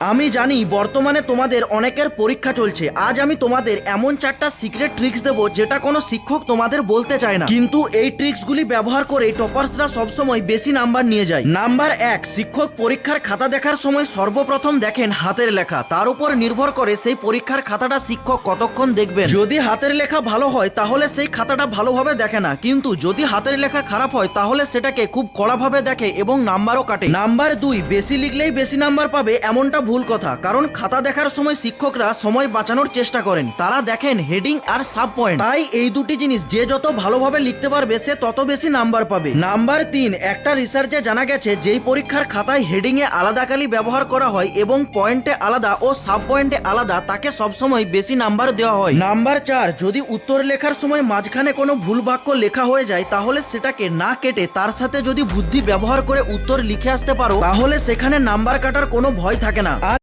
আমি জানি বর্তমানে তোমাদের অনেকের পরীক্ষা চলছে। আজ আমি তোমাদের এমন চারটা সিক্রেট ট্রিক্স দেবো যেটা কোনো শিক্ষক তোমাদের বলতে চায় না। কিন্তু এই ট্রিক্সগুলি ব্যবহার করে টপার্সরা সবসময় বেশি নাম্বার নিয়ে যায়। নাম্বার এক, শিক্ষক পরীক্ষার খাতা দেখার সময় সর্বপ্রথম দেখেন হাতের লেখা। তার উপর নির্ভর করে সেই পরীক্ষার খাতাটা শিক্ষক কতক্ষণ দেখবেন। যদি হাতের লেখা ভালো হয়, তাহলে সেই খাতাটা ভালোভাবে দেখে না। কিন্তু যদি হাতের লেখা খারাপ হয়, তাহলে সেটাকে খুব কড়াভাবে দেখে এবং নাম্বারও কাটে। নাম্বার দুই, বেশি লিখলেই বেশি নাম্বার পাবে, এমনটা ভুল কথা, কারণ খাতা দেখার সময় শিক্ষকরা সময় বাঁচানোর চেষ্টা করেন। তারা দেখেন হেডিং আর সাব পয়েন্ট তাই এই দুটি জিনিস যে যত ভালোভাবে লিখতে পারবে, সে তত বেশি নাম্বার পাবে। নাম্বার তিন, একটা রিসার্চে জানা গেছে, যেই পরীক্ষার খাতায় হেডিং এ আলাদা কালি ব্যবহার করা হয় এবং পয়েন্টে আলাদা ও সাব পয়েন্টে আলাদা, তাকে সবসময় বেশি নাম্বার দেওয়া হয়। নাম্বার চার, যদি উত্তর লেখার সময় মাঝখানে কোনো ভুল বাক্য লেখা হয়ে যায়, তাহলে সেটাকে না কেটে তার সাথে যদি বুদ্ধি ব্যবহার করে উত্তর লিখে আসতে পারো, তাহলে সেখানে নাম্বার কাটার কোনো ভয় থাকে না।